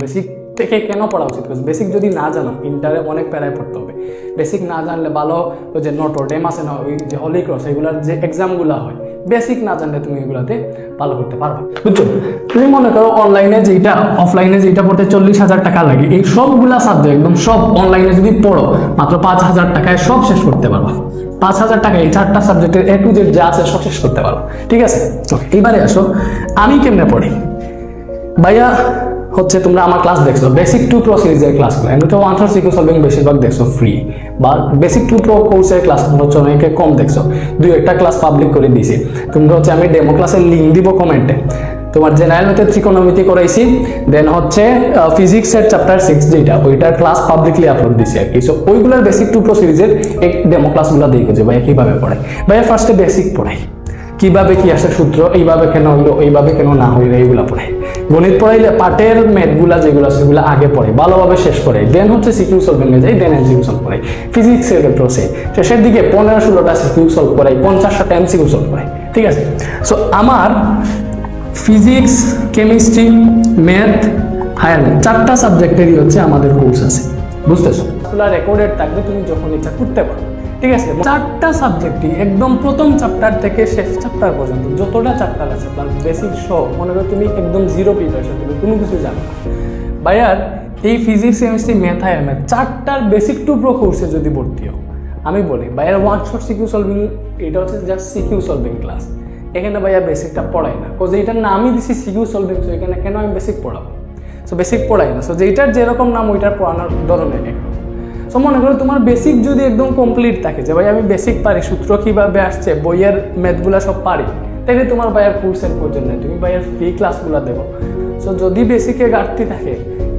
Basic থেকে কেন পড়া উচিত? বেসিক যদি না জানো ইন্টারে অনেক প্যারায় পড়তে হবে। বেসিক না জানলে ভালো, ওই যে নটোডেম আছে না, ওই যে হলি ক্রস এগুলার যে এক্সামগুলো হয় বেসিক না জানলে তুমি এগুলাতে ভালো করতে পারবে। বুঝছ? তুমি মনে করো অনলাইনে যেটা অফলাইনে যেটা পড়তে চল্লিশ হাজার টাকা লাগে, এই সবগুলা সাবজেক্ট একদম সব অনলাইনে যদি পড়ো, মাত্র পাঁচ হাজার টাকায় সব শেষ করতে পারবা। পাঁচ হাজার টাকা এই চারটা সাবজেক্টের এ টু জেড যা আছে সব শেষ করতে পারো ঠিক আছে? তো এবারে আসো, আমি কেমনে পড়ি? ভাইয়া হচ্ছে তোমরা আমার ক্লাস দেখছ। বেসিক টু প্রো সিরিজের ক্লাসগুলো এমনিতে ওয়ান ফোর সিকিউ সলভিং বেশিরভাগ দেখছ ফ্রি বা বেসিক টু প্রো কোর্সের ক্লাস তোমরা হচ্ছে অনেকে কম দেখছ। দুই একটা ক্লাস পাবলিক করে দিয়েছি। তোমরা হচ্ছে আমি ডেমো ক্লাসের লিঙ্ক দিব কমেন্টে তোমার জেনারেল ম্যাথের ত্রিকোণমিতি করাইছি। দেন হচ্ছে ফিজিক্সের চ্যাপ্টার সিক্স যেটা, ওইটার ক্লাস পাবলিকলি আপলোড দিছি আর কি। সো ওইগুলোর বেসিক টু প্রো সিরিজের এক ডেমো ক্লাসগুলো দেখো যে ভাইয়া কীভাবে পড়াই। ভাইয়া ফার্স্টে বেসিক পড়াই। কীভাবে কি আসে সূত্র, এইভাবে কেন হইল, এইভাবে কেন না হইল, এইগুলা পড়ে। গণিত পড়াইলে পাটের ম্যাথগুলা যেগুলো আছে, সেগুলো আগে পড়ে, ভালোভাবে শেষ করে। দেন হচ্ছে সিকিউ সলভিং এ যাই দেন এমসিকিউ সলভ করাই ফিজিক্সের প্রসে শেষের দিকে পনেরো ষোলোটা সিকিউ সলভ করাই, পঞ্চাশটা এমসিকিউ সলভ করাই ঠিক আছে? সো আমার ফিজিক্স কেমিস্ট্রি ম্যাথ হায়ার চারটা সাবজেক্টেরই হচ্ছে আমাদের কোর্স আছে। বুঝতেছো? রেকর্ডেড থাকবে, তুমি যখন ইচ্ছা করতে পারো। ঠিক আছে? চারটা সাবজেক্টই একদম প্রথম চ্যাপ্টার থেকে শেষ চ্যাপ্টার পর্যন্ত যতটা চ্যাপ্টার আছে প্লাস বেসিক সহ মনে করো তুমি একদম জিরো প্রিপারেশন তুমি কোনো কিছু জানো না। ভাইয়ার, এই physics chemistry math higher math চারটার বেসিক টু প্রো কোর্সে যদি ভর্তি হও, আমি বলি, ভাইয়ার ওয়ান শট সিকিউ সলভিং এটা হচ্ছে জাস্ট সিকিউ সলভিং ক্লাস এখানে ভাইয়া বেসিকটা পড়াই না। কোজ এইটার নামই দিছি সিকিউ সলভিং সো এখানে কেন আমি বেসিক পড়াবো? সো বেসিক পড়াই না। সো যেটার যেরকম নাম, ওইটার পড়ানোর ধরনের একরকম সো মনে করো তোমার বেসিক যদি একদম কমপ্লিট থাকে, যে ভাই আমি বেসিক পারি, সূত্র কীভাবে আসছে, বইয়ের ম্যাথগুলো সব পারি তাহলে তোমার ভাইয়ের কোর্সের প্রয়োজন নেই, তুমি ভাইয়ের ফ্রি ক্লাসগুলো দেবো। সো যদি বেসিকে ঘাটতি থাকে,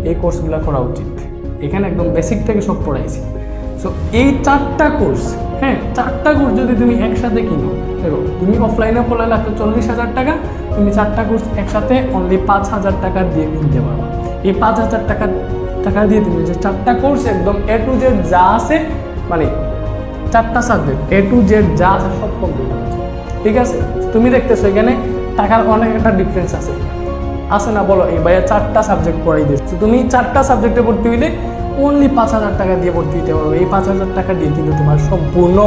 এই কোর্সগুলো করা উচিত। এখানে একদম বেসিক থেকে সব পড়াইছি। সো এই চারটা কোর্স হ্যাঁ চারটা কোর্স যদি তুমি একসাথে কিনো, দেখো, তুমি অফলাইনে পড়লে লাগতো চল্লিশ হাজার টাকা, তুমি চারটা কোর্স একসাথে অনলি পাঁচ হাজার টাকা দিয়ে কিনতে পারো এই পাঁচ হাজার টাকা টাকা দিয়ে তুমি যে চারটা কোর্স একদম এ টু জেড যা আছে মানে চারটা সাবজেক্ট এ টু জেড যা আছে সব কমপ্লিট ঠিক আছে? তুমি দেখতেছো এখানে টাকার অনেক একটা ডিফারেন্স আছে। আছে না? বলো, এই ভাইয়া চারটা সাবজেক্ট পড়াই দিচ্ছে তুমি চারটা সাবজেক্টে ভর্তি হইলে অনলি পাঁচ হাজার টাকা দিয়ে ভর্তি দিতে পারবে। এই পাঁচ হাজার টাকা দিয়ে কিন্তু তোমার সম্পূর্ণ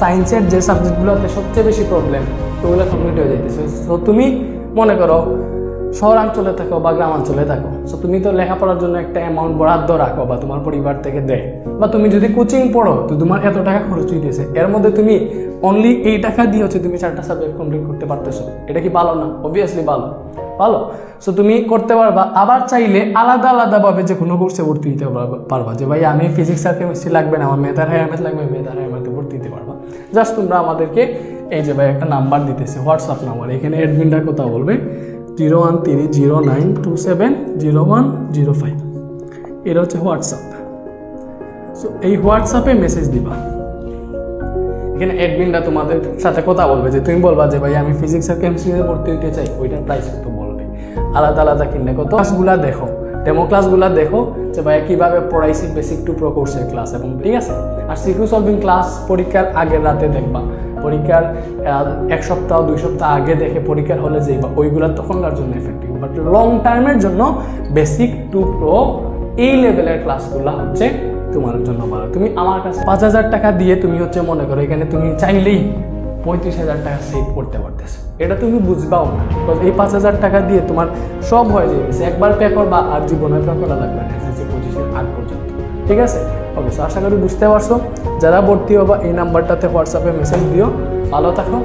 সায়েন্সের যে সাবজেক্টগুলোতে সবচেয়ে বেশি প্রবলেম ওগুলো কমপ্লিট হয়ে যাইতেছে। তো তুমি মনে করো শহরাঞ্চলে থাকো বা গ্রামাঞ্চলে থাকো। সো তুমি তো লেখাপড়ার জন্য একটা অ্যামাউন্ট বরাদ্দ রাখো বা তোমার পরিবার থেকে দেয়। বা তুমি যদি কোচিং পড়ো, তো তোমার এত টাকা খরচ হইতেছে। এর মধ্যে তুমি অনলি এই টাকা দিয়ে হচ্ছে তুমি চারটা সাবজেক্ট কমপ্লিট করতে পারতেছো। এটা কি ভালো না? অবভিয়াসলি ভালো। ভালো। সো তুমি করতে পারবা। আবার চাইলে আলাদা আলাদাভাবে যে কোনো কোর্সে ভর্তি দিতে পারবা- যে ভাই, আমি ফিজিক্স আর কেমিস্ট্রি লাগবে না, আমার মেথার হায়ার ম্যাথ লাগবে মেথার হায়ার ম্যাথে ভর্তি দিতে পারবা। জাস্ট তোমরা আমাদেরকে এই যে ভাই একটা নাম্বার দিতেছে হোয়াটসঅ্যাপ নাম্বার এখানে অ্যাডমিনটার কথা বলবে। Zero one three zero nine two seven zero one zero five এটা হচ্ছে হোয়াটসঅ্যাপ সো এই হোয়াটসঅ্যাপে মেসেজ দিবা। এখানে তোমাদের সাথে কথা বলবে যে, তুমি বলবা যে, ভাই, আমি ফিজিক্স আর কেমিস্ট্রিতে ভর্তি হতে চাই। ওইটার প্রাইস কত বলবে? আলাদা আলাদা কিনলে কত? দেখো। ডেমো ক্লাসগুলা দেখো যে, ভাই, কীভাবে পড়াইছি বেসিক টু প্রো কোর্সের ক্লাস এবং ঠিক আছে, আর সিকিউ সলভিং ক্লাস পরীক্ষার আগের রাতে দেখবা। পরীক্ষার এক সপ্তাহ, দুই সপ্তাহ আগে দেখে পরীক্ষার হলে যাইবা ওইগুলা তখনকার জন্য এফেক্টিভ বাট লং টার্মের জন্য বেসিক টু প্রো এই লেভেলের ক্লাসগুলো হচ্ছে তোমার জন্য ভালো। তুমি আমার কাছে পাঁচ হাজার টাকা দিয়ে তুমি হচ্ছে মনে করো এখানে তুমি চাইলেই পঁয়ত্রিশ হাজার টাকা সেভ করতে পারতেছো। এটা তুমি বুঝবাও না। Because এই পাঁচ হাজার টাকা দিয়ে তোমার সব হয়ে যাবে একবার পে করবা আর জীবনে পে করা লাগবে না এসএসসি পঁচিশের আগ পর্যন্ত। ঠিক আছে? ওকে আশা করি বুঝতে পারছ। যারা ভর্তি হবা, এই নাম্বারটাতে হোয়াটসঅ্যাপে মেসেজ দিও। ভালো থাকো।